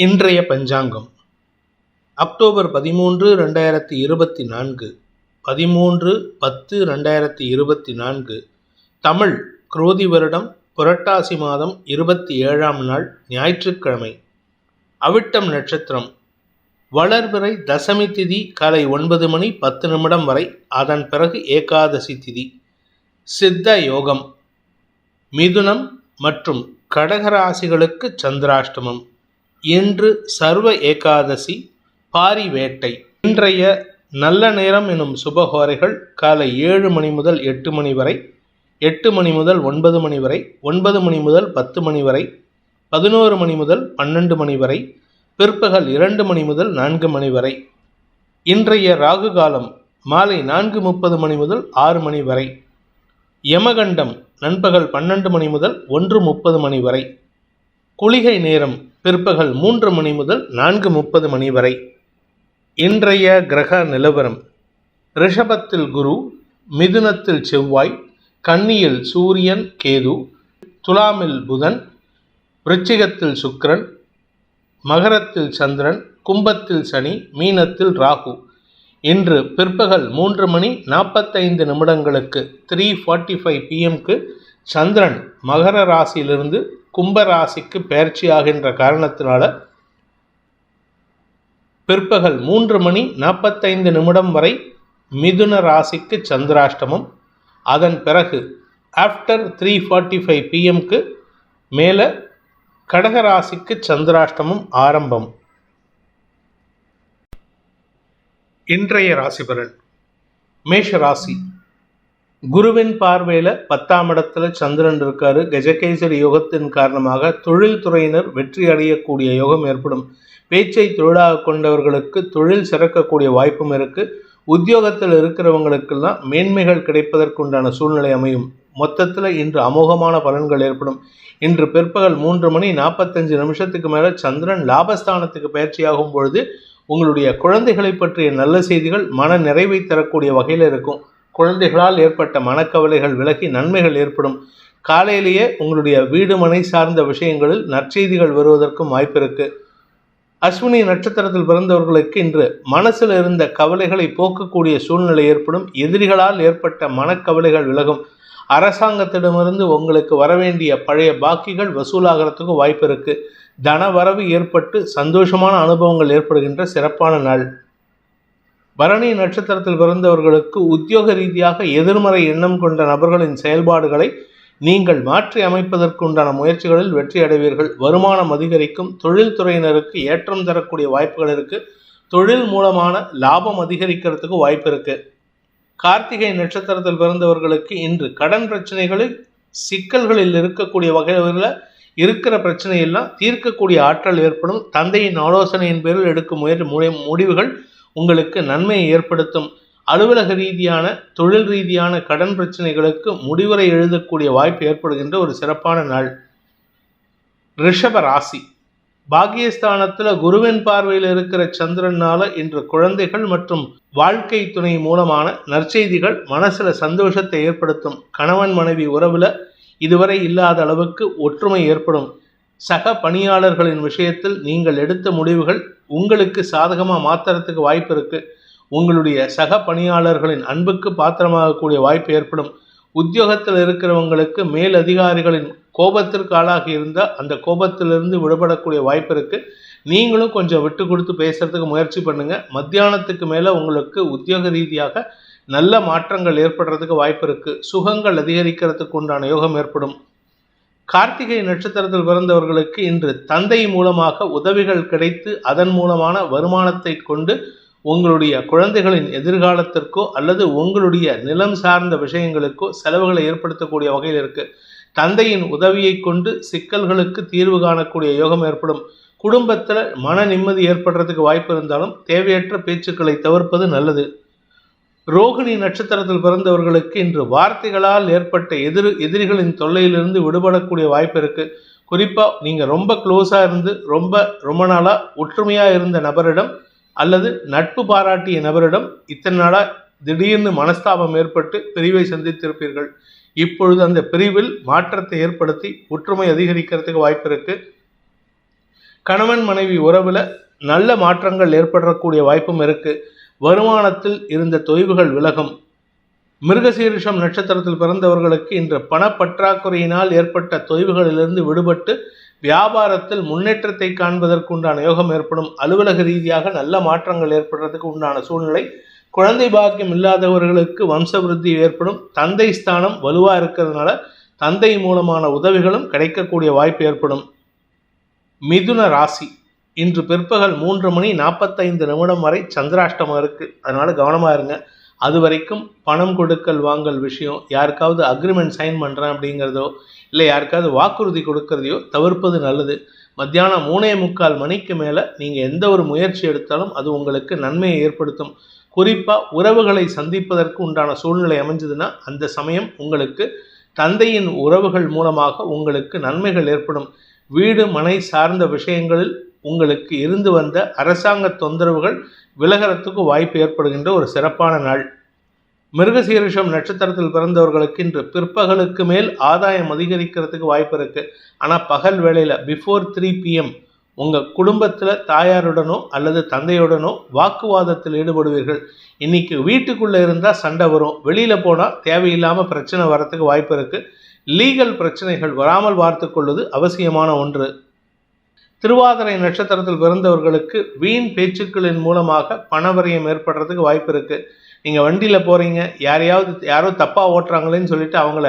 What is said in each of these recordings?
இன்றைய பஞ்சாங்கம். அக்டோபர் பதிமூன்று ரெண்டாயிரத்தி இருபத்தி நான்கு. பதிமூன்று பத்து ரெண்டாயிரத்தி இருபத்தி நான்கு. தமிழ் குரோதி வருடம் புரட்டாசி மாதம் இருபத்தி ஏழாம் நாள் ஞாயிற்றுக்கிழமை. அவிட்டம் நட்சத்திரம். வளர்பிறை தசமி திதி காலை ஒன்பது மணி பத்து நிமிடம் வரை அதன் பிறகு ஏகாதசி திதி. சித்த யோகம். மிதுனம் மற்றும் கடகராசிகளுக்கு சந்திராஷ்டமம். இன்று சர்வ ஏகாதசி பாரி வேட்டை. இன்றைய நல்ல நேரம் எனும் சுபஹோரைகள் காலை ஏழு மணி முதல் எட்டு மணி வரை எட்டு மணி முதல் ஒன்பது மணி வரை ஒன்பது மணி முதல் பத்து மணி வரை பதினோரு மணி முதல் பன்னெண்டு மணி வரை பிற்பகல் இரண்டு மணி முதல் நான்கு மணி வரை. இன்றைய ராகு காலம் மாலை நான்கு முப்பது மணி முதல் ஆறு மணி வரை. யமகண்டம் நண்பகல் பன்னெண்டு மணி முதல் ஒன்று முப்பது மணி வரை. குளிகை நேரம் பிற்பகல் மூன்று மணி முதல் நான்கு முப்பது மணி வரை இன்றைய கிரக நிலவரம். ரிஷபத்தில் குரு மிதுனத்தில் செவ்வாய் கன்னியில் சூரியன் கேது துலாமில் புதன் விருச்சிகத்தில் சுக்ரன் மகரத்தில் சந்திரன் கும்பத்தில் சனி மீனத்தில் ராகு. இன்று பிற்பகல் மூன்று மணி நாற்பத்தைந்து நிமிடங்களுக்கு த்ரீ ஃபார்ட்டி ஃபைவ் பிஎம்க்கு சந்திரன் மகர ராசியிலிருந்து கும்பராசிக்கு பயிற்சி ஆகின்ற காரணத்தினால பிற்பகல் மூன்று மணி நாற்பத்தைந்து நிமிடம் வரை மிதுன ராசிக்கு சந்திராஷ்டமம். அதன் பிறகு ஆஃப்டர் த்ரீ ஃபார்ட்டி ஃபைவ் பிஎம்க்கு மேலே கடகராசிக்கு சந்திராஷ்டமம் ஆரம்பம். இன்றைய ராசி பலன் மேஷ ராசி. குருவின் பார்வையில் பத்தாம் இடத்துல சந்திரன் இருக்காரு. கஜகேசரி யோகத்தின் காரணமாக தொழில் துறையினர் வெற்றி அடையக்கூடிய யோகம் ஏற்படும். பேச்சை தொழிலாக கொண்டவர்களுக்கு தொழில் சிறக்கக்கூடிய வாய்ப்பும் இருக்கு. உத்தியோகத்தில் இருக்கிறவங்களுக்கெல்லாம் மேன்மைகள் கிடைப்பதற்குண்டான சூழ்நிலை அமையும். மொத்தத்தில் இன்று அமோகமான பலன்கள் ஏற்படும். இன்று பிற்பகல் மூன்று மணி நாற்பத்தஞ்சு நிமிஷத்துக்கு மேலே சந்திரன் லாபஸ்தானத்துக்கு பயிற்சியாகும் பொழுது உங்களுடைய குழந்தைகளை பற்றிய நல்ல செய்திகள் மன நிறைவை தரக்கூடிய வகையில் இருக்கும். குழந்தைகளால் ஏற்பட்ட மனக்கவலைகள் விலகி நன்மைகள் ஏற்படும். காலையிலேயே உங்களுடைய வீடு மனை சார்ந்த விஷயங்களில் நற்செய்திகள் வருவதற்கும் வாய்ப்பு இருக்கு அஸ்வினி நட்சத்திரத்தில் பிறந்தவர்களுக்கு இன்று மனசில் இருந்த கவலைகளை போக்கக்கூடிய சூழ்நிலை ஏற்படும். எதிரிகளால் ஏற்பட்ட மனக்கவலைகள் விலகும். அரசாங்கத்திடமிருந்து உங்களுக்கு வரவேண்டிய பழைய பாக்கிகள் வசூலாகிறதுக்கு வாய்ப்பு இருக்கு தன வரவு ஏற்பட்டு சந்தோஷமான அனுபவங்கள் ஏற்படுகின்ற சிறப்பான நாள். பரணி நட்சத்திரத்தில் பிறந்தவர்களுக்கு உத்தியோக ரீதியாக எதிர்மறை எண்ணம் கொண்ட நபர்களின் செயல்பாடுகளை நீங்கள் மாற்றி அமைப்பதற்கு உண்டான முயற்சிகளில் வெற்றி அடைவீர்கள். வருமானம் அதிகரிக்கும் தொழில்துறையினருக்கு ஏற்றம் தரக்கூடிய வாய்ப்புகள் இருக்கு. தொழில் மூலமான லாபம் அதிகரிக்கிறதுக்கு வாய்ப்பு இருக்கு. கார்த்திகை நட்சத்திரத்தில் பிறந்தவர்களுக்கு இன்று கடன் பிரச்சனைகளில் சிக்கல்களில் இருக்கக்கூடிய வகைகளில் இருக்கிற பிரச்சனையெல்லாம் தீர்க்கக்கூடிய ஆற்றல் ஏற்படும். தந்தையின் ஆலோசனையின் பேரில் எடுக்கும் முயற்சி முடிவுகள் உங்களுக்கு நன்மையை ஏற்படுத்தும். அலுவலக ரீதியான தொழில் ரீதியான கடன் பிரச்சனைகளுக்கு முடிவுரை எழுதக்கூடிய வாய்ப்பு ஏற்படுகின்ற ஒரு சிறப்பான நாள். ரிஷப ராசி. பாகியஸ்தானத்தில் குருவின் பார்வையில் இருக்கிற சந்திரனால இன்று குழந்தைகள் மற்றும் வாழ்க்கை துணை மூலமான நற்செய்திகள் மனசுல சந்தோஷத்தை ஏற்படுத்தும். கணவன் மனைவி உறவுல இதுவரை இல்லாத அளவுக்கு ஒற்றுமை ஏற்படும். சக பணியாளர்களின் விஷயத்தில் நீங்கள் எடுத்த முடிவுகள் உங்களுக்கு சாதகமாக மாற்றுறதுக்கு வாய்ப்பு இருக்கு. உங்களுடைய சக பணியாளர்களின் அன்புக்கு பாத்திரமாகக்கூடிய வாய்ப்பு ஏற்படும். உத்தியோகத்தில் இருக்கிறவங்களுக்கு மேல் அதிகாரிகளின் கோபத்திற்கு ஆளாகி இருந்தால் அந்த கோபத்திலிருந்து விடுபடக்கூடிய வாய்ப்பு இருக்குது நீங்களும் கொஞ்சம் விட்டு கொடுத்து பேசுகிறதுக்கு முயற்சி பண்ணுங்கள் மத்தியானத்துக்கு மேலே உங்களுக்கு உத்தியோக ரீதியாக நல்ல மாற்றங்கள் ஏற்படுறதுக்கு வாய்ப்பு இருக்குது சுகங்கள் அதிகரிக்கிறதுக்கு உண்டான யோகம் ஏற்படும். கார்த்திகை நட்சத்திரத்தில் பிறந்தவர்களுக்கு இன்று தந்தை மூலமாக உதவிகள் கிடைத்து அதன் மூலமான வருமானத்தை கொண்டு உங்களுடைய குழந்தைகளின் எதிர்காலத்திற்கோ அல்லது உங்களுடைய நிலம் சார்ந்த விஷயங்களுக்கோ செலவுகளை ஏற்படுத்தக்கூடிய வகையில் இருக்கு. தந்தையின் உதவியை கொண்டு சிக்கல்களுக்கு தீர்வு காணக்கூடிய யோகம் ஏற்படும். குடும்பத்தில் மன நிம்மதி ஏற்படுறதுக்கு வாய்ப்பு இருந்தாலும் தேவையற்ற பேச்சுக்களை தவிர்ப்பது நல்லது. ரோகிணி நட்சத்திரத்தில் பிறந்தவர்களுக்கு இன்று வார்த்தைகளால் ஏற்பட்ட எதிர் எதிரிகளின் தொல்லையிலிருந்து விடுபடக்கூடிய வாய்ப்பு இருக்கு. குறிப்பாக நீங்கள் ரொம்ப க்ளோஸாக இருந்து ரொம்ப ரொம்ப நாளாக ஒற்றுமையாக இருந்த நபரிடம் அல்லது நட்பு பாராட்டிய நபரிடம் இத்தனை நாளாக திடீர்னு மனஸ்தாபம் ஏற்பட்டு பிரிவை சந்தித்திருப்பீர்கள். இப்பொழுது அந்த பிரிவில் மாற்றத்தை ஏற்படுத்தி ஒற்றுமை அதிகரிக்கிறதுக்கு வாய்ப்பு இருக்கு. கணவன் மனைவி உறவில் நல்ல மாற்றங்கள் ஏற்படக்கூடிய வாய்ப்பும் இருக்குது வருமானத்தில் இருந்த தொய்வுகள் விலகும். மிருகசீரிஷம் நட்சத்திரத்தில் பிறந்தவர்களுக்கு இன்று பணப்பற்றாக்குறையினால் ஏற்பட்ட தொய்வுகளிலிருந்து விடுபட்டு வியாபாரத்தில் முன்னேற்றத்தை காண்பதற்கு உண்டான யோகம் ஏற்படும். அலுவலக ரீதியாக நல்ல மாற்றங்கள் ஏற்படுறதுக்கு உண்டான சூழ்நிலை. குழந்தை பாக்கியம் இல்லாதவர்களுக்கு வம்சவிருத்தி ஏற்படும். தந்தை ஸ்தானம் வலுவாக இருக்கிறதுனால தந்தை மூலமான உதவிகளும் கிடைக்கக்கூடிய வாய்ப்பு ஏற்படும். மிதுன ராசி. இன்று பிற்பகல் மூன்று மணி நாற்பத்தைந்து நிமிடம் வரை சந்திராஷ்டமம் இருக்குது அதனால் கவனமாக இருங்க. அது வரைக்கும் பணம் கொடுக்கல் வாங்கல் விஷயம் யாருக்காவது அக்ரிமெண்ட் சைன் பண்ணுறேன் அப்படிங்கிறதோ இல்லை யாருக்காவது வாக்குறுதி கொடுக்கறதையோ தவிர்ப்பது நல்லது. மத்தியானம் மூணே முக்கால் மணிக்கு மேலே நீங்கள் எந்த ஒரு முயற்சி எடுத்தாலும் அது உங்களுக்கு நன்மையை ஏற்படுத்தும். குறிப்பாக உறவுகளை சந்திப்பதற்கு உண்டான சூழ்நிலை அமைஞ்சதுன்னா அந்த சமயம் உங்களுக்கு தந்தையின் உறவுகள் மூலமாக உங்களுக்கு நன்மைகள் ஏற்படும். வீடு மனை சார்ந்த விஷயங்களில் உங்களுக்கு இருந்து வந்த அரசாங்க தொந்தரவுகள் விலகிறதுக்கு வாய்ப்பு ஏற்படுகின்ற ஒரு சிறப்பான நாள். மிருகசீரிஷம் நட்சத்திரத்தில் பிறந்தவர்களுக்கு இன்று பிற்பகலுக்கு மேல் ஆதாயம் அதிகரிக்கிறதுக்கு வாய்ப்பு இருக்கு. ஆனால் பகல் வேளையில் பிஃபோர் த்ரீ பிஎம் உங்கள் குடும்பத்தில் தாயாருடனோ அல்லது தந்தையுடனோ வாக்குவாதத்தில் ஈடுபடுவீர்கள். இன்னைக்கு வீட்டுக்குள்ளே இருந்தால் சண்டை வரும். வெளியில் போனால் தேவையில்லாமல் பிரச்சனை வரத்துக்கு வாய்ப்பு இருக்குது லீகல் பிரச்சனைகள் வராமல் பார்த்து கொள்வது அவசியமான ஒன்று. திருவாதிரை நட்சத்திரத்தில் பிறந்தவர்களுக்கு வீண் பேச்சுக்களின் மூலமாக பணவரியம் ஏற்படுறதுக்கு வாய்ப்பு இருக்குது நீங்கள் வண்டியில் போகிறீங்க யாரையாவது யாரோ தப்பாக ஓட்டுறாங்களேன்னு சொல்லிட்டு அவங்கள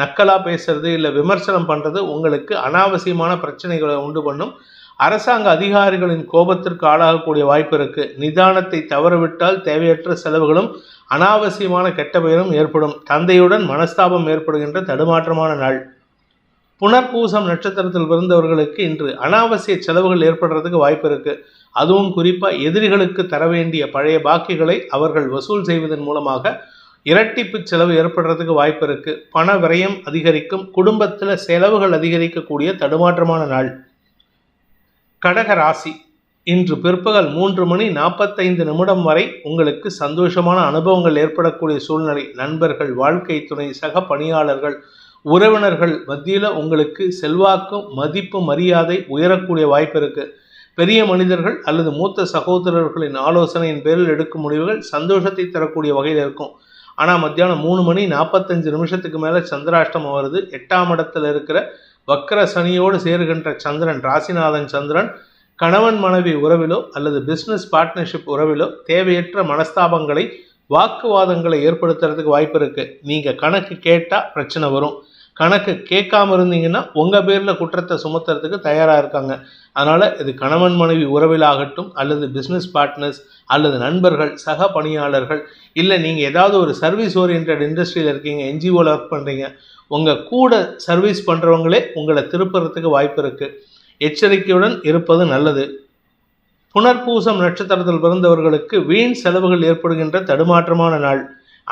நக்கலாக பேசுறது இல்லை விமர்சனம் பண்ணுறது உங்களுக்கு அனாவசியமான பிரச்சனைகளை உண்டு பண்ணும். அரசாங்க அதிகாரிகளின் கோபத்திற்கு ஆளாகக்கூடிய வாய்ப்பு இருக்கு. நிதானத்தை தவறவிட்டால் தேவையற்ற செலவுகளும் அனாவசியமான கெட்ட பெயரும் ஏற்படும். தந்தையுடன் மனஸ்தாபம் ஏற்படுகின்ற தடுமாற்றமான நாள். புனர்பூசம் நட்சத்திரத்தில் பிறந்தவர்களுக்கு இன்று அனாவசிய செலவுகள் ஏற்படுறதுக்கு வாய்ப்பு இருக்கு. அதுவும் குறிப்பாக எதிரிகளுக்கு தர வேண்டிய பழைய பாக்கிகளை அவர்கள் வசூல் செய்வதன் மூலமாக இரட்டிப்பு செலவு ஏற்படுறதுக்கு வாய்ப்பு இருக்கு. பண விரயம் அதிகரிக்கும். குடும்பத்தில் செலவுகள் அதிகரிக்கக்கூடிய தடுமாற்றமான நாள். கடக ராசி. இன்று பிற்பகல் மூன்று மணி நாற்பத்தைந்து நிமிடம் வரை உங்களுக்கு சந்தோஷமான அனுபவங்கள் ஏற்படக்கூடிய சூழ்நிலை. நண்பர்கள் வாழ்க்கை துணை சக பணியாளர்கள் உறவினர்கள் மத்தியில் உங்களுக்கு செல்வாக்கும் மதிப்பு மரியாதை உயரக்கூடிய வாய்ப்பு இருக்கு. பெரிய மனிதர்கள் அல்லது மூத்த சகோதரர்களின் ஆலோசனையின் பேரில் எடுக்கும் முடிவுகள் சந்தோஷத்தை தரக்கூடிய வகையில் இருக்கும். ஆனால் மத்தியானம் மூணு மணி நாற்பத்தஞ்சு நிமிஷத்துக்கு மேலே சந்திராஷ்டமம் வருது. எட்டாம் இடத்துல இருக்கிற வக்கர சனியோடு சேருகின்ற சந்திரன் ராசிநாதன் சந்திரன் கணவன் மனைவி உறவிலோ அல்லது பிஸ்னஸ் பார்ட்னர்ஷிப் உறவிலோ தேவையற்ற மனஸ்தாபங்களை வாக்குவாதங்களை ஏற்படுத்துறதுக்கு வாய்ப்பு இருக்குது நீங்கள் கணக்கு கேட்டால் பிரச்சனை வரும். கணக்கு கேட்காம இருந்தீங்கன்னா உங்கள் பேரில் குற்றத்தை சுமத்துறதுக்கு தயாராக இருக்காங்க. அதனால் இது கணவன் மனைவி உறவிலாகட்டும் அல்லது பிஸ்னஸ் பார்ட்னர்ஸ் அல்லது நண்பர்கள் சக பணியாளர்கள் இல்லை நீங்கள் ஏதாவது ஒரு சர்வீஸ் ஓரியன்ட் இண்டஸ்ட்ரியில் இருக்கீங்க என்ஜிஓவில் ஒர்க் பண்ணுறீங்க உங்கள் கூட சர்வீஸ் பண்ணுறவங்களே உங்களை திருப்புறதுக்கு வாய்ப்பு இருக்குது எச்சரிக்கையுடன் இருப்பது நல்லது. புனர்பூசம் நட்சத்திரத்தில் பிறந்தவர்களுக்கு வீண் செலவுகள் ஏற்படுகின்ற தடுமாற்றமான நாள்.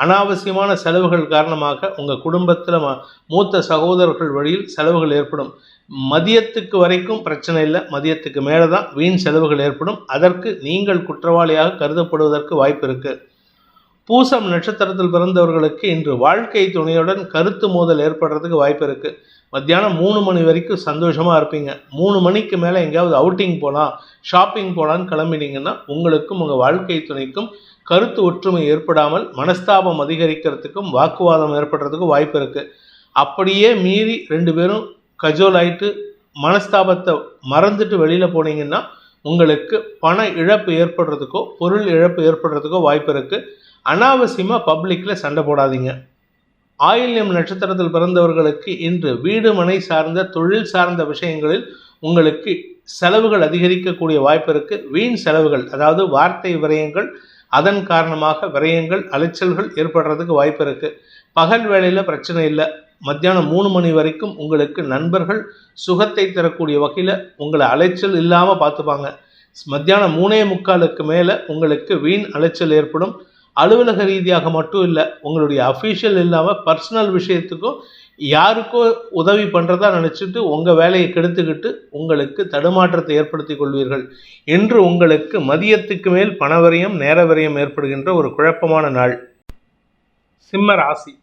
அனாவசியமான செலவுகள் காரணமாக உங்கள் குடும்பத்தில் மூத்த சகோதரர்கள் வழியில் செலவுகள் ஏற்படும். மதியத்துக்கு வரைக்கும் பிரச்சனை இல்லை. மதியத்துக்கு மேலே தான் வீண் செலவுகள் ஏற்படும். அதற்கு நீங்கள் குற்றவாளியாக கருதப்படுவதற்கு வாய்ப்பு இருக்குது பூசம் நட்சத்திரத்தில் பிறந்தவர்களுக்கு இன்று வாழ்க்கை துணையுடன் கருத்து மோதல் ஏற்படுறதுக்கு வாய்ப்பு இருக்குது மத்தியானம் மூணு மணி வரைக்கும் சந்தோஷமாக இருப்பீங்க. மூணு மணிக்கு மேலே எங்கேயாவது அவுட்டிங் போகலாம் ஷாப்பிங் போகலான்னு கிளம்பினீங்கன்னா உங்களுக்கும் உங்கள் வாழ்க்கை துணைக்கும் கருத்து ஒற்றுமை ஏற்படாமல் மனஸ்தாபம் அதிகரிக்கிறதுக்கும் வாக்குவாதம் ஏற்படுறதுக்கும் வாய்ப்பு இருக்குது அப்படியே மீறி ரெண்டு பேரும் கஜோல் ஆயிட்டு மனஸ்தாபத்தை மறந்துட்டு வெளியில் போனீங்கன்னா உங்களுக்கு பண இழப்பு ஏற்படுறதுக்கோ பொருள் இழப்பு ஏற்படுறதுக்கோ வாய்ப்பு இருக்குது அனாவசியமாக பப்ளிக்கில் சண்டை போடாதீங்க. ஆயில்யம் நட்சத்திரத்தில் பிறந்தவர்களுக்கு இன்று வீடு மனை சார்ந்த தொழில் சார்ந்த விஷயங்களில் உங்களுக்கு செலவுகள் அதிகரிக்கக்கூடிய வாய்ப்பு இருக்குது வீண் செலவுகள் அதாவது வார்த்தை விரயங்கள் அதன் காரணமாக விரயங்கள் அலைச்சல்கள் ஏற்படுறதுக்கு வாய்ப்பு இருக்குது பகல் வேளையில் பிரச்சனை இல்லை. மத்தியானம் மூணு மணி வரைக்கும் உங்களுக்கு நண்பர்கள் சுகத்தை தரக்கூடிய வகையில் உங்களை அலைச்சல் இல்லாமல் பார்த்துப்பாங்க. மத்தியானம் மூணே முக்காலுக்கு மேலே உங்களுக்கு வீண் அலைச்சல் ஏற்படும். அலுவலக ரீதியாக மட்டும் இல்லை உங்களுடைய அஃபீஷியல் இல்லாமல் பர்சனல் விஷயத்துக்கும் யாருக்கோ உதவி பண்ணுறதா நினச்சிட்டு உங்கள் வேலையை கெடுத்துக்கிட்டு உங்களுக்கு தடுமாற்றத்தை ஏற்படுத்தி கொள்வீர்கள். என்று உங்களுக்கு மதியத்துக்கு மேல் பணவரியம் நேரவரியம் ஏற்படுகின்ற ஒரு குழப்பமான நாள். சிம்ம ராசி.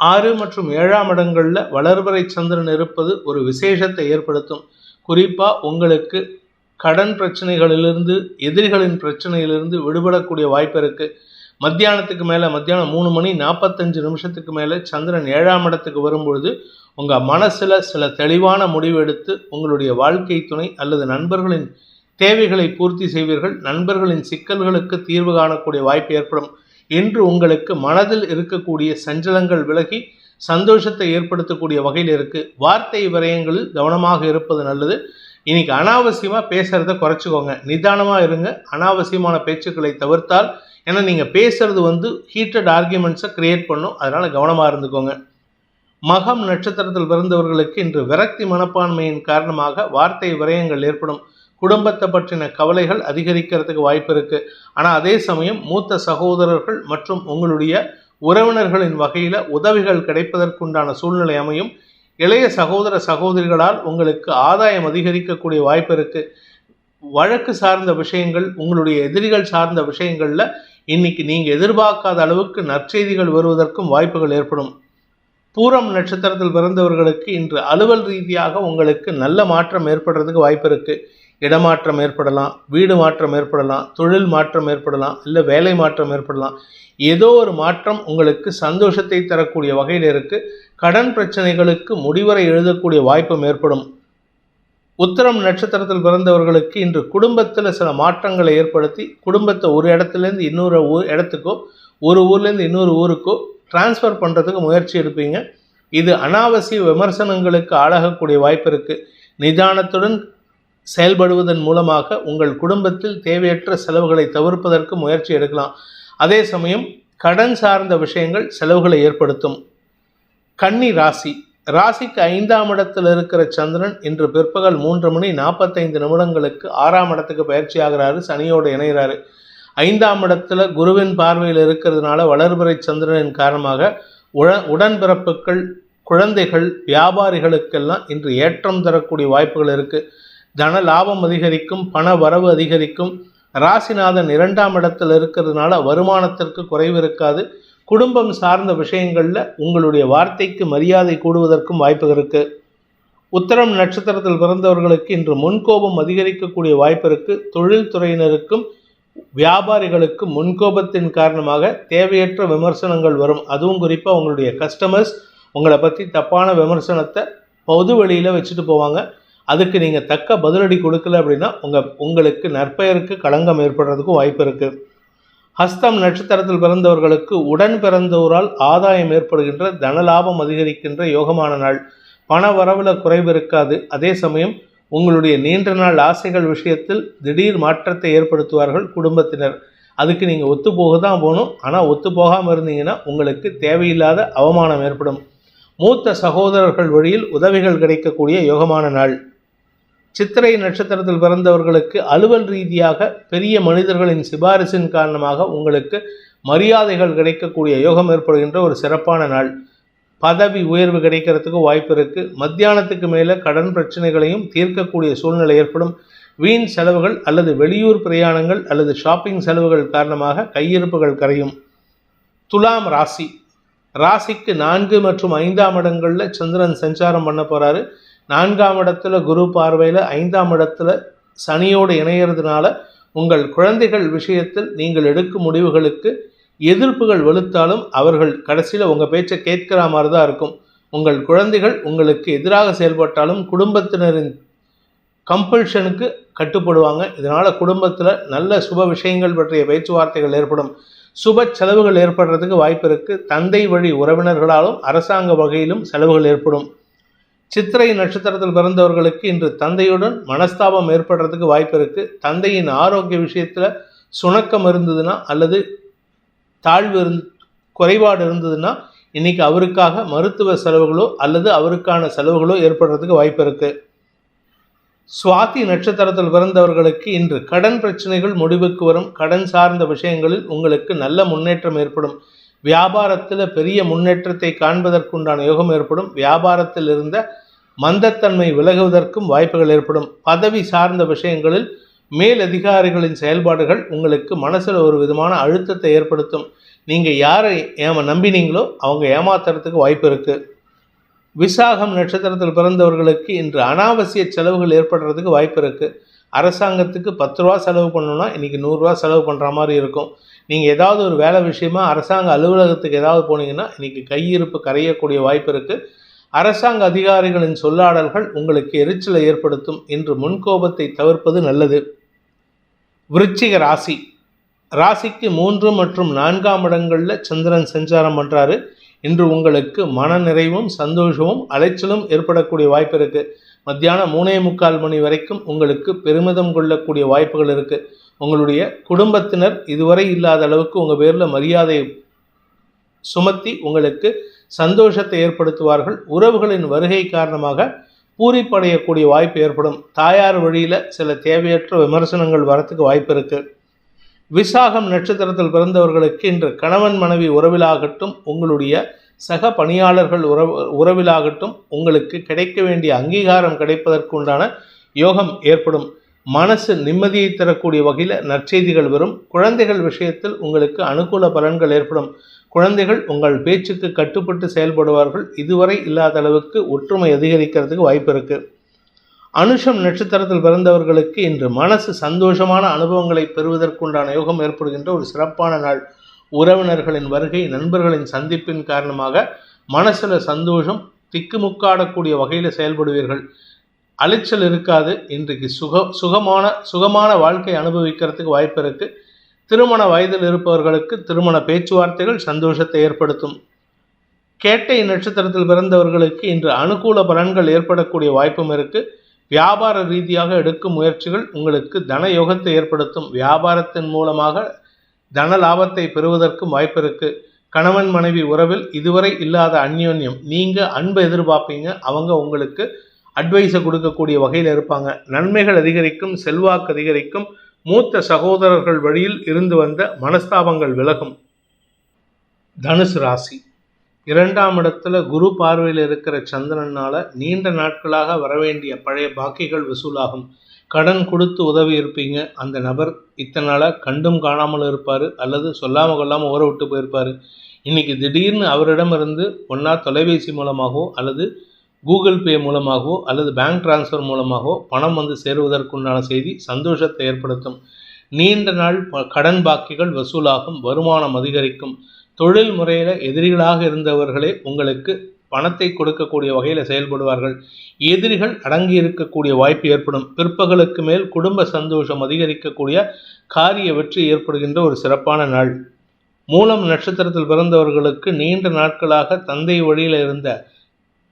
ஆறு மற்றும் ஏழாம் இடங்களில் வளர்வரை சந்திரன் இருப்பது ஒரு விசேஷத்தை ஏற்படுத்தும். குறிப்பாக உங்களுக்கு கடன் பிரச்சனைகளிலிருந்து எதிரிகளின் பிரச்சனையிலிருந்து விடுபடக்கூடிய வாய்ப்பு இருக்குது மத்தியானத்துக்கு மேலே மத்தியானம் மூணு மணி நாற்பத்தஞ்சு நிமிஷத்துக்கு மேலே சந்திரன் ஏழாம் இடத்துக்கு வரும்பொழுது உங்கள் மனசில் சில தெளிவான முடிவு எடுத்து உங்களுடைய வாழ்க்கை துணை அல்லது நண்பர்களின் தேவைகளை பூர்த்தி செய்வீர்கள். நண்பர்களின் சிக்கல்களுக்கு தீர்வு காணக்கூடிய வாய்ப்பு ஏற்படும். இன்று உங்களுக்கு மனதில் இருக்கக்கூடிய சஞ்சலங்கள் விலகி சந்தோஷத்தை ஏற்படுத்தக்கூடிய வகையில் இருக்குது வார்த்தை விரயங்களில் கவனமாக இருப்பது நல்லது. இன்னைக்கு அனாவசியமாக பேசுகிறத குறைச்சிக்கோங்க. நிதானமாக இருங்க. அனாவசியமான பேச்சுக்களை தவிர்த்தால் ஏன்னா நீங்கள் பேசுகிறது வந்து ஹீட்டட் ஆர்கியூமெண்ட்ஸை க்ரியேட் பண்ணும். அதனால் கவனமாக இருந்துக்கோங்க. மகம் நட்சத்திரத்தில் பிறந்தவர்களுக்கு இன்று விரக்தி மனப்பான்மையின் காரணமாக வார்த்தை விரயங்கள் ஏற்படும். குடும்பத்தை பற்றின கவலைகள் அதிகரிக்கிறதுக்கு வாய்ப்பு இருக்குது ஆனால் அதே சமயம் மூத்த சகோதரர்கள் மற்றும் உங்களுடைய உறவினர்களின் வகையில் உதவிகள் கிடைப்பதற்குண்டான சூழ்நிலை அமையும். இளைய சகோதர சகோதரிகளால் உங்களுக்கு ஆதாயம் அதிகரிக்கக்கூடிய வாய்ப்பு இருக்குது வழக்கு சார்ந்த விஷயங்கள் உங்களுடைய எதிரிகள் சார்ந்த விஷயங்களில் இன்னைக்கு நீங்கள் எதிர்பார்க்காத அளவுக்கு நற்செய்திகள் வருவதற்கும் வாய்ப்புகள் ஏற்படும். பூரம் நட்சத்திரத்தில் பிறந்தவர்களுக்கு இன்று அலுவல் ரீதியாக உங்களுக்கு நல்ல மாற்றம் ஏற்படுறதுக்கு வாய்ப்பு இருக்குது இடமாற்றம் ஏற்படலாம் வீடு மாற்றம் ஏற்படலாம் தொழில் மாற்றம் ஏற்படலாம் இல்லை வேலை மாற்றம் ஏற்படலாம். ஏதோ ஒரு மாற்றம் உங்களுக்கு சந்தோஷத்தை தரக்கூடிய வகையில் இருக்குது கடன் பிரச்சனைகளுக்கு முடிவரை எழுதக்கூடிய வாய்ப்பும் ஏற்படும். உத்தரம் நட்சத்திரத்தில் பிறந்தவர்களுக்கு இன்று குடும்பத்தில் சில மாற்றங்களை ஏற்படுத்தி குடும்பத்தை ஒரு இடத்துலேருந்து இன்னொரு ஊர் இடத்துக்கோ ஒரு ஊர்லேருந்து இன்னொரு ஊருக்கோ டிரான்ஸ்ஃபர் பண்ணுறதுக்கு முயற்சி எடுப்பீங்க. இது அனாவசிய விமர்சனங்களுக்கு ஆளாகக்கூடிய வாய்ப்பு இருக்குது நிதானத்துடன் செயல்படுவதன் மூலமாக உங்கள் குடும்பத்தில் தேவையற்ற செலவுகளை தவிர்ப்பதற்கு முயற்சி எடுக்கலாம். அதே சமயம் கடன் சார்ந்த விஷயங்கள் செலவுகளை ஏற்படுத்தும். கன்னி ராசி. ராசிக்கு ஐந்தாம் இடத்தில் இருக்கிற சந்திரன் இன்று பிற்பகல் மூன்று மணி நாற்பத்தைந்து நிமிடங்களுக்கு ஆறாம் இடத்துக்கு பயிற்சி ஆகிறாரு சனியோடு இணைகிறாரு. ஐந்தாம் இடத்துல குருவின் பார்வையில் இருக்கிறதுனால வளர்பிறை சந்திரனின் காரணமாக உட உடன்பிறப்புகள் குழந்தைகள் வியாபாரிகளுக்கெல்லாம் இன்று ஏற்றம் தரக்கூடிய வாய்ப்புகள் இருக்குது தன லாபம் அதிகரிக்கும் பண வரவு அதிகரிக்கும். ராசிநாதன் இரண்டாம் இடத்தில் இருக்கிறதுனால வருமானத்திற்கு குறைவு இருக்காது. குடும்பம் சார்ந்த விஷயங்களில் உங்களுடைய வார்த்தைக்கு மரியாதை கூடுவதற்கும் வாய்ப்பு இருக்கு. உத்தரம் நட்சத்திரத்தில் பிறந்தவர்களுக்கு இன்று முன்கோபம் அதிகரிக்கக்கூடிய வாய்ப்பு இருக்கு. தொழில்துறையினருக்கும் வியாபாரிகளுக்கும் முன்கோபத்தின் காரணமாக தேவையற்ற விமர்சனங்கள் வரும். அதுவும் குறிப்பாக உங்களுடைய கஸ்டமர்ஸ் உங்களை பற்றி தப்பான விமர்சனத்தை பொது வெளியில் வச்சுட்டு போவாங்க. அதுக்கு நீங்கள் தக்க பதிலடி கொடுக்கல அப்படின்னா உங்கள் உங்களுக்கு நற்பெயருக்கு களங்கம் ஏற்படுறதுக்கும் வாய்ப்பு இருக்குது ஹஸ்தம் நட்சத்திரத்தில் பிறந்தவர்களுக்கு உடன் பிறந்தோரால் ஆதாயம் ஏற்படுகின்ற தனலாபம் அதிகரிக்கின்ற யோகமான நாள். பண வரவில் குறைவு இருக்காது. அதே சமயம் உங்களுடைய நீண்ட நாள் ஆசைகள் விஷயத்தில் திடீர் மாற்றத்தை ஏற்படுத்துவார்கள் குடும்பத்தினர். அதுக்கு நீங்கள் ஒத்து போக தான் போகணும். ஆனால் ஒத்து போகாமல் இருந்தீங்கன்னா உங்களுக்கு தேவையில்லாத அவமானம் ஏற்படும். மூத்த சகோதரர்கள் வழியில் உதவிகள் கிடைக்கக்கூடிய யோகமான நாள். சித்திரை நட்சத்திரத்தில் பிறந்தவர்களுக்கு அலுவல் ரீதியாக பெரிய மனிதர்களின் சிபாரிசின் காரணமாக உங்களுக்கு மரியாதைகள் கிடைக்கக்கூடிய யோகம் ஏற்படுகின்ற ஒரு சிறப்பான நாள். பதவி உயர்வு கிடைக்கிறதுக்கு வாய்ப்பு இருக்குது மத்தியானத்துக்கு மேலே கடன் பிரச்சனைகளையும் தீர்க்கக்கூடிய சூழ்நிலை ஏற்படும். வீண் செலவுகள் அல்லது வெளியூர் பிரயாணங்கள் அல்லது ஷாப்பிங் செலவுகள் காரணமாக கையிருப்புகள் கரையும். துலாம் ராசி. ராசிக்கு நான்கு மற்றும் ஐந்தாம் இடங்களில் சந்திரன் சஞ்சாரம் பண்ண போகிறாரு நான்காம் இடத்துல குரு பார்வையில் ஐந்தாம் இடத்துல சனியோடு இணையிறதுனால உங்கள் குழந்தைகள் விஷயத்தில் நீங்கள் எடுக்கும் முடிவுகளுக்கு எதிர்ப்புகள் வலுத்தாலும் அவர்கள் கடைசியில் உங்கள் பேச்சை கேட்கிற மாதிரி தான் இருக்கும். உங்கள் குழந்தைகள் உங்களுக்கு எதிராக செயல்பட்டாலும் குடும்பத்தினரின் கம்பல்ஷனுக்கு கட்டுப்படுவாங்க. இதனால் குடும்பத்தில் நல்ல சுப விஷயங்கள் பற்றிய பேச்சுவார்த்தைகள் ஏற்படும். சுப செலவுகள் ஏற்படுறதுக்கு வாய்ப்பு இருக்குது தந்தை வழி உறவினர்களாலும் அரசாங்க வகையிலும் செலவுகள் ஏற்படும். சித்திரை நட்சத்திரத்தில் பிறந்தவர்களுக்கு இன்று தந்தையுடன் மனஸ்தாபம் ஏற்படுறதுக்கு வாய்ப்பு இருக்குது தந்தையின் ஆரோக்கிய விஷயத்தில் சுணக்கம் இருந்ததுன்னா அல்லது தாழ்வு இருந் குறைபாடு இருந்ததுன்னா இன்னைக்கு அவருக்காக மருத்துவ செலவுகளோ அல்லது அவருக்கான செலவுகளோ ஏற்படுறதுக்கு வாய்ப்பு இருக்குது சுவாதி நட்சத்திரத்தில் பிறந்தவர்களுக்கு இன்று கடன் பிரச்சனைகள் முடிவுக்கு வரும். கடன் சார்ந்த விஷயங்களில் உங்களுக்கு நல்ல முன்னேற்றம் ஏற்படும். வியாபாரத்தில் பெரிய முன்னேற்றத்தை காண்பதற்குண்டான யோகம் ஏற்படும். வியாபாரத்தில் இருந்த மந்தத்தன்மை விலகுவதற்கும் வாய்ப்புகள் ஏற்படும். பதவி சார்ந்த விஷயங்களில் மேல் அதிகாரிகளின் செயல்பாடுகள் உங்களுக்கு மனசில் ஒரு விதமான அழுத்தத்தை ஏற்படுத்தும். நீங்கள் யாரை ஏம நம்பினீங்களோ அவங்க ஏமாத்துறதுக்கு வாய்ப்பு இருக்குது விசாகம் நட்சத்திரத்தில் பிறந்தவர்களுக்கு இன்று அனாவசிய செலவுகள் ஏற்படுறதுக்கு வாய்ப்பு இருக்குது அரசாங்கத்துக்கு பத்து ரூபா செலவு பண்ணணும்னா இன்றைக்கி நூறுரூவா செலவு பண்ணுற மாதிரி இருக்கும். நீங்கள் ஏதாவது ஒரு வேலை விஷயமா அரசாங்க அலுவலகத்துக்கு ஏதாவது போனீங்கன்னா இன்றைக்கி கையிருப்பு கரையக்கூடிய வாய்ப்பு இருக்குது அரசாங்க அதிகாரிகளின் சொல்லாடல்கள் உங்களுக்கு எரிச்சலை ஏற்படுத்தும். என்று முன்கோபத்தை தவிர்ப்பது நல்லது. விருச்சிக ராசி. ராசிக்கு மூன்று மற்றும் நான்காம் இடங்களில் சந்திரன் சஞ்சாரம் பண்ணுறாரு இன்று உங்களுக்கு மன நிறைவும் சந்தோஷமும் அலைச்சலும் ஏற்படக்கூடிய வாய்ப்பு இருக்குது மத்தியானம் மூணே முக்கால் மணி வரைக்கும் உங்களுக்கு பெருமிதம் கொள்ளக்கூடிய வாய்ப்புகள் இருக்குது உங்களுடைய குடும்பத்தினர் இதுவரை இல்லாத அளவுக்கு உங்கள் பேரில் மரியாதை சுமத்தி உங்களுக்கு சந்தோஷத்தை ஏற்படுத்துவார்கள். உறவுகளின் வருகை காரணமாக பூரிப்படையக்கூடிய வாய்ப்பு ஏற்படும். தாயார் வழியில் சில தேவையற்ற விமர்சனங்கள் வரத்துக்கு வாய்ப்பு இருக்குது விசாகம் நட்சத்திரத்தில் பிறந்தவர்களுக்கு இன்று கணவன் மனைவி உறவிலாகட்டும் உங்களுடைய சக பணியாளர்கள் உறவு உறவிலாகட்டும் உங்களுக்கு கிடைக்க வேண்டிய அங்கீகாரம் கிடைப்பதற்கு உண்டான யோகம் ஏற்படும். மனசு நிம்மதியை தரக்கூடிய வகையில் நற்செய்திகள் வரும். குழந்தைகள் விஷயத்தில் உங்களுக்கு அனுகூல பலன்கள் ஏற்படும். குழந்தைகள் உங்கள் பேச்சுக்கு கட்டுப்பட்டு செயல்படுவார்கள். இதுவரை இல்லாத அளவுக்கு ஒற்றுமை அதிகரிக்கிறதுக்கு வாய்ப்பு இருக்குது அனுஷம் நட்சத்திரத்தில் பிறந்தவர்களுக்கு இன்று மனசு சந்தோஷமான அனுபவங்களை பெறுவதற்குண்டான யோகம் ஏற்படுகின்ற ஒரு சிறப்பான நாள். உறவினர்களின் வருகை நண்பர்களின் சந்திப்பின் காரணமாக மனசில் சந்தோஷம் திக்குமுக்காடக்கூடிய வகையில் செயல்படுவீர்கள். அலைச்சல் இருக்காது. இன்றைக்கு சுக சுகமான சுகமான வாழ்க்கை அனுபவிக்கிறதுக்கு வாய்ப்பு இருக்குது திருமண வயதில் இருப்பவர்களுக்கு திருமண பேச்சுவார்த்தைகள் சந்தோஷத்தை ஏற்படுத்தும். கேட்டை நட்சத்திரத்தில் பிறந்தவர்களுக்கு இன்று அனுகூல பலன்கள் ஏற்படக்கூடிய வாய்ப்பும் இருக்குது வியாபார ரீதியாக எடுக்கும் முயற்சிகள் உங்களுக்கு தன யோகத்தை ஏற்படுத்தும். வியாபாரத்தின் மூலமாக தன லாபத்தை பெறுவதற்கும் வாய்ப்பு இருக்கு. கணவன் மனைவி உறவில் இதுவரை இல்லாத அந்யோன்யம் நீங்கள் அன்பை எதிர்பார்ப்பீங்க. அவங்க உங்களுக்கு அட்வைஸை கொடுக்கக்கூடிய வகையில் இருப்பாங்க. நன்மைகள் அதிகரிக்கும் செல்வாக்கு அதிகரிக்கும் மூத்த சகோதரர்கள் வழியில் இருந்து வந்த மனஸ்தாபங்கள் விலகும். தனுசு ராசி. இரண்டாம் இடத்துல குரு பார்வையில் இருக்கிற சந்திரனால் நீண்ட நாட்களாக வரவேண்டிய பழைய பாக்கிகள் வசூலாகும். கடன் கொடுத்து உதவி இருப்பீங்க. அந்த நபர் இத்தனை நாளாக கண்டும் காணாமல் இருப்பார். அல்லது சொல்லாமல் கொள்ளாமல் ஊற விட்டு போயிருப்பார். இன்றைக்கி திடீர்னு அவரிடமிருந்து ஒன்றா தொலைபேசி மூலமாகவோ அல்லது கூகுள் பே மூலமாகவோ அல்லது பேங்க் டிரான்ஸ்ஃபர் மூலமாகவோ பணம் வந்து சேருவதற்குண்டான செய்தி சந்தோஷத்தை ஏற்படுத்தும். நீண்ட நாள் கடன் பாக்கிகள் வசூலாகும் வருமானம் அதிகரிக்கும். தொழில் முறையில் எதிரிகளாக இருந்தவர்களே உங்களுக்கு பணத்தை கொடுக்கக்கூடிய வகையில் செயல்படுவார்கள். எதிரிகள் அடங்கி இருக்கக்கூடிய வாய்ப்பு ஏற்படும். பிற்பகலுக்கு மேல் குடும்ப சந்தோஷம் அதிகரிக்கக்கூடிய காரிய வெற்றி ஏற்படுகின்ற ஒரு சிறப்பான நாள். மூலம் நட்சத்திரத்தில் பிறந்தவர்களுக்கு நீண்ட நாட்களாக தந்தை வழியில் இருந்த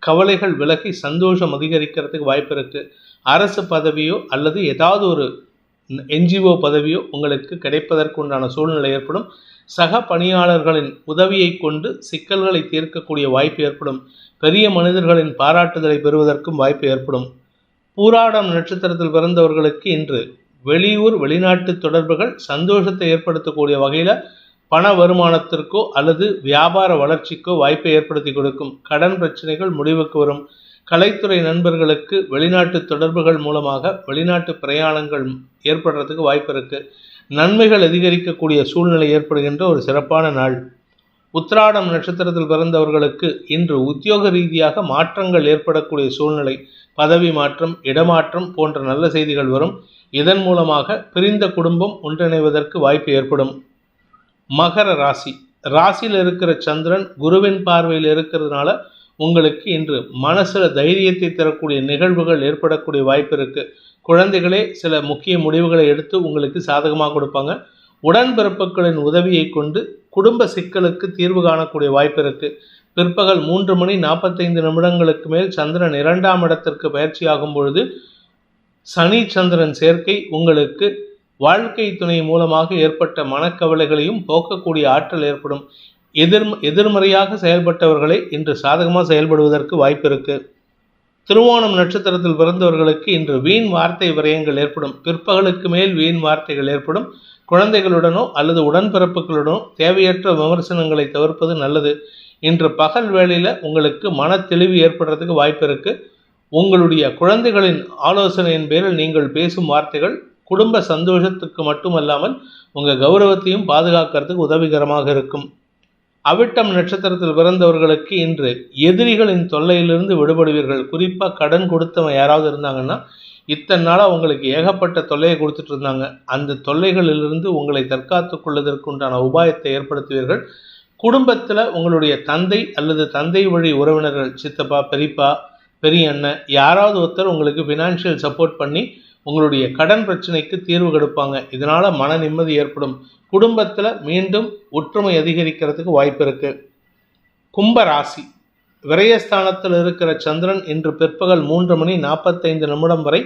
கவலைகள் விலகி சந்தோஷம் அதிகரிக்கிறதுக்கு வாய்ப்பு இருக்குது அரசு பதவியோ அல்லது ஏதாவது ஒரு என்ஜிஓ பதவியோ உங்களுக்கு கிடைப்பதற்கு உண்டான சூழ்நிலை ஏற்படும். சக பணியாளர்களின் உதவியை கொண்டு சிக்கல்களை தீர்க்கக்கூடிய வாய்ப்பு ஏற்படும். பெரிய மனிதர்களின் பாராட்டுதலை பெறுவதற்கும் வாய்ப்பு ஏற்படும். பூராடம் நட்சத்திரத்தில் பிறந்தவர்களுக்கு இன்று வெளியூர் வெளிநாட்டு தொடர்புகள் சந்தோஷத்தை ஏற்படுத்தக்கூடிய வகையில் பண வருமானத்திற்கோ அல்லது வியாபார வளர்ச்சிக்கோ வாய்ப்பை ஏற்படுத்தி கொடுக்கும் கடன் பிரச்சனைகள் முடிவுக்கு வரும். கலைத்துறை நண்பர்களுக்கு வெளிநாட்டு தொடர்புகள் மூலமாக வெளிநாட்டு பிரயாணங்கள் ஏற்படுறதுக்கு வாய்ப்பு இருக்குது நன்மைகள் அதிகரிக்கக்கூடிய சூழ்நிலை ஏற்படுகின்ற ஒரு சிறப்பான நாள். உத்திராடம் நட்சத்திரத்தில் பிறந்தவர்களுக்கு இன்று உத்தியோக ரீதியாக மாற்றங்கள் ஏற்படக்கூடிய சூழ்நிலை பதவி மாற்றம் இடமாற்றம் போன்ற நல்ல செய்திகள் வரும். இதன் மூலமாக பிரிந்த குடும்பம் ஒன்றிணைவதற்கு வாய்ப்பு ஏற்படும். மகர ராசி. ராசியில் இருக்கிற சந்திரன் குருவின் பார்வையில் இருக்கிறதுனால உங்களுக்கு இன்று மனசில் தைரியத்தை தரக்கூடிய நிகழ்வுகள் ஏற்படக்கூடிய வாய்ப்பு இருக்குது குழந்தைகளே சில முக்கிய முடிவுகளை எடுத்து உங்களுக்கு சாதகமாக கொடுப்பாங்க. உடன்பிறப்புகளின் உதவியை கொண்டு குடும்ப சிக்கலுக்கு தீர்வு காணக்கூடிய வாய்ப்பு இருக்குது பிற்பகல் மூன்று மணி நாற்பத்தைந்து நிமிடங்களுக்கு மேல் சந்திரன் இரண்டாம் இடத்திற்கு பயிற்சியாகும் பொழுது சனி சந்திரன் சேர்க்கை உங்களுக்கு வாழ்க்கை துணை மூலமாக ஏற்பட்ட மனக்கவலைகளையும் போக்கக்கூடிய ஆற்றல் ஏற்படும். எதிர் எதிர்மறையாக செயல்பட்டவர்களை இன்று சாதகமாக செயல்படுவதற்கு வாய்ப்பு திருவோணம் நட்சத்திரத்தில் பிறந்தவர்களுக்கு இன்று வீண் வார்த்தை விரயங்கள் ஏற்படும். பிற்பகலுக்கு மேல் வீண் வார்த்தைகள் ஏற்படும். குழந்தைகளுடனோ அல்லது உடன்பிறப்புகளுடனோ தேவையற்ற விமர்சனங்களை தவிர்ப்பது நல்லது. இன்று பகல் வேளையில் உங்களுக்கு மன தெளிவு ஏற்படுறதுக்கு வாய்ப்பு இருக்குது உங்களுடைய குழந்தைகளின் ஆலோசனையின் பேரில் நீங்கள் பேசும் வார்த்தைகள் குடும்ப சந்தோஷத்துக்கு மட்டுமல்லாமல் உங்கள் கௌரவத்தையும் பாதுகாக்கிறதுக்கு உதவிகரமாக இருக்கும். அவிட்டம் நட்சத்திரத்தில் பிறந்தவர்களுக்கு இன்று எதிரிகளின் தொல்லையிலிருந்து விடுபடுவீர்கள். குறிப்பாக கடன் கொடுத்தவன் யாராவது இருந்தாங்கன்னா இத்தனை நாளாக உங்களுக்கு ஏகப்பட்ட தொல்லையை கொடுத்துட்டு இருந்தாங்க. அந்த தொல்லைகளிலிருந்து உங்களை தற்காத்து கொள்வதற்குண்டான உபாயத்தை ஏற்படுத்துவீர்கள். குடும்பத்தில் உங்களுடைய தந்தை அல்லது தந்தை வழி உறவினர்கள் சித்தப்பா பெரியப்பா பெரிய அண்ணன் யாராவது ஒருத்தர் உங்களுக்கு ஃபினான்ஷியல் சப்போர்ட் பண்ணி உங்களுடைய கடன் பிரச்சனைக்கு தீர்வு கொடுப்பாங்க. இதனால் மன நிம்மதி ஏற்படும். குடும்பத்தில் மீண்டும் ஒற்றுமை அதிகரிக்கிறதுக்கு வாய்ப்பு இருக்குது கும்ப ராசி. விரயஸ்தானத்தில் இருக்கிற சந்திரன் இன்று பிற்பகல் மூன்று மணி நாற்பத்தைந்து நிமிடம் வரை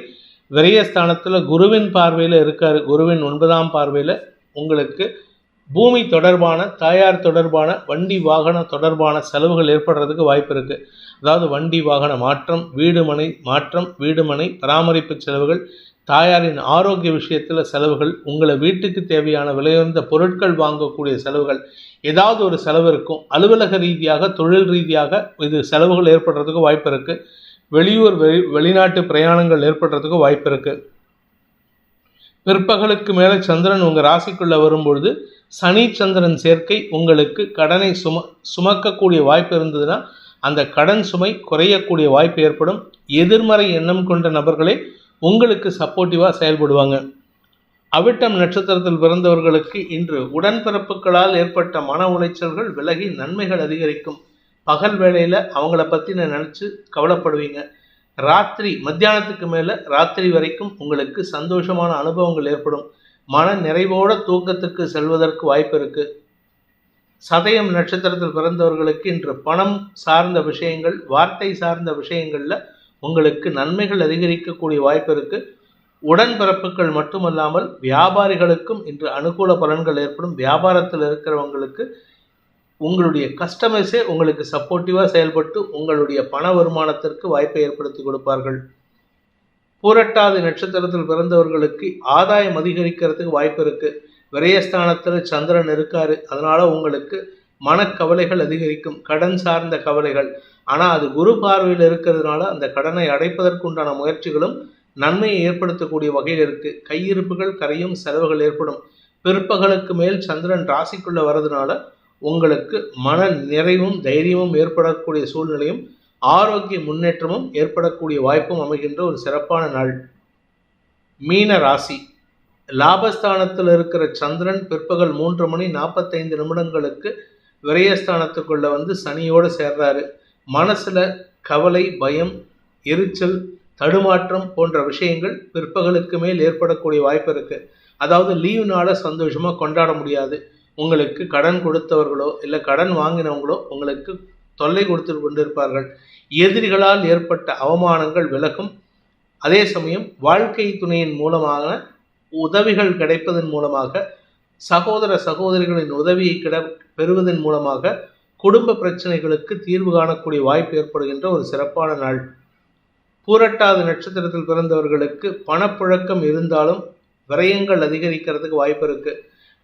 விரயஸ்தானத்தில் குருவின் பார்வையில் இருக்கார். குருவின் ஒன்பதாம் பார்வையில் உங்களுக்கு பூமி தொடர்பான தாயார் தொடர்பான வண்டி வாகன தொடர்பான செலவுகள் ஏற்படுறதுக்கு வாய்ப்பு இருக்குது அதாவது வண்டி வாகன மாற்றம் வீடு மனை மாற்றம் வீடு மனை பராமரிப்பு செலவுகள் தாயாரின் ஆரோக்கிய விஷயத்தில் செலவுகள் உங்களை வீட்டுக்கு தேவையான விலையுயர்ந்த பொருட்கள் வாங்கக்கூடிய செலவுகள் ஏதாவது ஒரு செலவு இருக்கும். அலுவலக ரீதியாக தொழில் ரீதியாக இது செலவுகள் ஏற்படுறதுக்கு வாய்ப்பு இருக்குது வெளியூர் வெளி வெளிநாட்டு பிரயாணங்கள் ஏற்படுறதுக்கு வாய்ப்பு இருக்குது பிற்பகலுக்கு மேலே சந்திரன் உங்கள் ராசிக்குள்ளே வரும்பொழுது சனி சந்திரன் சேர்க்கை உங்களுக்கு கடனை சும சுமக்கக்கூடிய வாய்ப்பு இருந்ததுன்னா அந்த கடன் சுமை குறையக்கூடிய வாய்ப்பு ஏற்படும். எதிர்மறை எண்ணம் கொண்ட நபர்களே உங்களுக்கு சப்போர்ட்டிவாக செயல்படுவாங்க. அவிட்டம் நட்சத்திரத்தில் பிறந்தவர்களுக்கு இன்று உடன்பிறப்புகளால் ஏற்பட்ட மன உளைச்சல்கள் விலகி நன்மைகள் அதிகரிக்கும். பகல் வேளையில் அவங்கள பற்றின நினச்சி கவலைப்படுவீங்க. ராத்திரி மத்தியானத்துக்கு மேலே ராத்திரி வரைக்கும் உங்களுக்கு சந்தோஷமான அனுபவங்கள் ஏற்படும். மன நிறைவோட தூக்கத்துக்கு செல்வதற்கு வாய்ப்பு இருக்குது சதயம் நட்சத்திரத்தில் பிறந்தவர்களுக்கு இன்று பணம் சார்ந்த விஷயங்கள் வார்த்தை சார்ந்த விஷயங்களில் உங்களுக்கு நன்மைகள் அதிகரிக்கக்கூடிய வாய்ப்பு இருக்குது உடன்பிறப்புகள் மட்டுமல்லாமல் வியாபாரிகளுக்கும் இன்று அனுகூல பலன்கள் ஏற்படும். வியாபாரத்தில் இருக்கிறவங்களுக்கு உங்களுடைய கஸ்டமர்ஸே உங்களுக்கு சப்போர்ட்டிவாக செயல்பட்டு உங்களுடைய பண வருமானத்திற்கு வாய்ப்பை ஏற்படுத்தி கொடுப்பார்கள். பூரட்டாதி நட்சத்திரத்தில் பிறந்தவர்களுக்கு ஆதாயம் அதிகரிக்கிறதுக்கு வாய்ப்பு இருக்குது விரயஸ்தானத்தில் சந்திரன் இருக்காரு. அதனால் உங்களுக்கு மனக்கவலைகள் அதிகரிக்கும். கடன் சார்ந்த கவலைகள் ஆனால் அது குரு பார்வையில் இருக்கிறதுனால அந்த கடனை அடைப்பதற்குண்டான முயற்சிகளும் நன்மையை ஏற்படுத்தக்கூடிய வகையில் இருக்குது கையிருப்புகள் கரையும் செலவுகள் ஏற்படும். பிற்பகலுக்கு மேல் சந்திரன் ராசிக்குள்ளே வர்றதுனால உங்களுக்கு மன நிறைவும் தைரியமும் ஏற்படக்கூடிய சூழ்நிலையும் ஆரோக்கிய முன்னேற்றமும் ஏற்படக்கூடிய வாய்ப்பும் அமைகின்ற ஒரு சிறப்பான நாள். மீன ராசி. லாபஸ்தானத்தில் இருக்கிற சந்திரன் பிற்பகல் மூன்று மணி நாற்பத்தைந்து நிமிடங்களுக்கு விரயஸ்தானத்துக்குள்ள வந்து சனியோடு சேர்றாரு. மனசில் கவலை பயம் எரிச்சல் தடுமாற்றம் போன்ற விஷயங்கள் பிற்பகலுக்கு மேல் ஏற்படக்கூடிய வாய்ப்பு இருக்குது அதாவது லீவுனால சந்தோஷமாக கொண்டாட முடியாது. உங்களுக்கு கடன் கொடுத்தவர்களோ இல்லை கடன் வாங்கினவங்களோ உங்களுக்கு தொல்லை கொடுத்து கொண்டிருப்பார்கள். எதிரிகளால் ஏற்பட்ட அவமானங்கள் விலகும். அதே சமயம் வாழ்க்கை துணையின் மூலமாக உதவிகள் கிடைப்பதன் மூலமாக சகோதர சகோதரிகளின் உதவியை கிட பெறுவதன் மூலமாக குடும்ப பிரச்சனைகளுக்கு தீர்வு காணக்கூடிய வாய்ப்பு ஏற்படுகின்ற ஒரு சிறப்பான நாள். பூரட்டாத நட்சத்திரத்தில் பிறந்தவர்களுக்கு பணப்புழக்கம் இருந்தாலும் விரயங்கள் அதிகரிக்கிறதுக்கு வாய்ப்பு இருக்கு.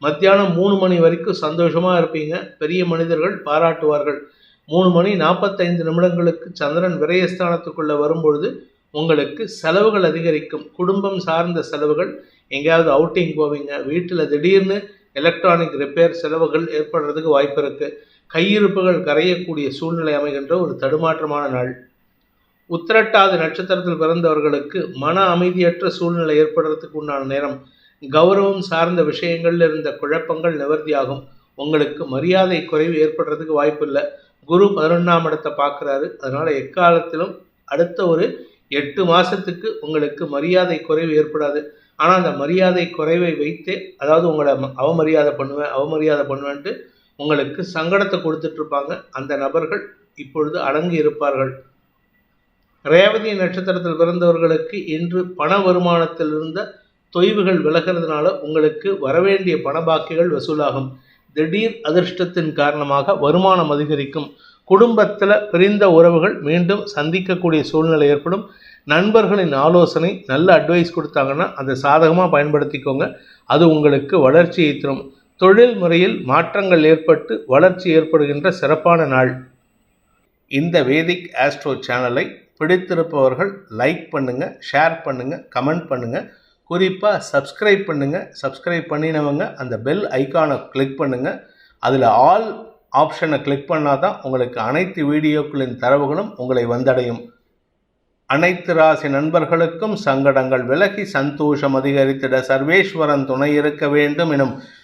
மத்தியானம் மூணு மணி வரைக்கும் சந்தோஷமா இருப்பீங்க. பெரிய மனிதர்கள் பாராட்டுவார்கள். மூணு மணி நாற்பத்தைந்து நிமிடங்களுக்கு சந்திரன் விரயஸ்தானத்துக்குள்ள வரும்பொழுது உங்களுக்கு செலவுகள் அதிகரிக்கும். குடும்பம் சார்ந்த செலவுகள் எங்கேயாவது அவுட்டிங் போவீங்க வீட்டில் திடீர்னு எலக்ட்ரானிக் ரிப்பேர் செலவுகள் ஏற்படுறதுக்கு வாய்ப்பு இருக்குது கையிருப்புகள் கரையக்கூடிய சூழ்நிலை அமைகின்ற ஒரு தடுமாற்றமான நாள். உத்திரட்டாதி நட்சத்திரத்தில் பிறந்தவர்களுக்கு மன அமைதியற்ற சூழ்நிலை ஏற்படுறதுக்கு உண்டான நேரம். கௌரவம் சார்ந்த விஷயங்களில் இருந்த குழப்பங்கள் நிவர்த்தியாகும். உங்களுக்கு மரியாதை குறைவு ஏற்படுறதுக்கு வாய்ப்பு இல்லை குரு பதினொன்றாம் இடத்தை பார்க்குறாரு. அதனால் எக்காலத்திலும் அடுத்த ஒரு எட்டு மாதத்துக்கு உங்களுக்கு மரியாதை குறைவு ஏற்படாது. ஆனால் அந்த மரியாதை குறைவை வைத்தே அதாவது உங்களை அவமரியாதை பண்ணுவேன் அவமரியாதை பண்ணுவேன்ட்டு உங்களுக்கு சங்கடத்தை கொடுத்துட்ருப்பாங்க அந்த நபர்கள் இப்பொழுது அடங்கி இருப்பார்கள். ரேவதி நட்சத்திரத்தில் பிறந்தவர்களுக்கு இன்று பண வருமானத்தில் இருந்த தொய்வுகள் விலகிறதுனால உங்களுக்கு வரவேண்டிய பண பாக்கிகள் வசூலாகும். திடீர் அதிர்ஷ்டத்தின் காரணமாக வருமானம் அதிகரிக்கும். குடும்பத்தில் பிரிந்த உறவுகள் மீண்டும் சந்திக்கக்கூடிய சூழ்நிலை ஏற்படும். நண்பர்களின் ஆலோசனை நல்ல அட்வைஸ் கொடுத்தாங்கன்னா அதை சாதகமாக பயன்படுத்திக்கோங்க. அது உங்களுக்கு வளர்ச்சியை தரும். தொழில் முறையில் மாற்றங்கள் ஏற்பட்டு வளர்ச்சி ஏற்படுகின்ற சிறப்பான நாள். இந்த வேதிக் ஆஸ்ட்ரோ சேனலை பிடித்திருப்பவர்கள் லைக் பண்ணுங்கள் ஷேர் பண்ணுங்கள் கமெண்ட் பண்ணுங்கள் குறிப்பாக சப்ஸ்கிரைப் பண்ணுங்கள் சப்ஸ்கிரைப் பண்ணினவங்க அந்த பெல் ஐகானை கிளிக் பண்ணுங்கள் அதில் ஆல் ஆப்ஷனை கிளிக் பண்ணால் தான் உங்களுக்கு அனைத்து வீடியோக்களின் தரவுகளும் உங்களை வந்தடையும். அனைத்து ராசி நண்பர்களுக்கும் சங்கடங்கள் விலகி சந்தோஷம் அதிகரித்திட சர்வேஸ்வரன் துணை இருக்க வேண்டும் எனும்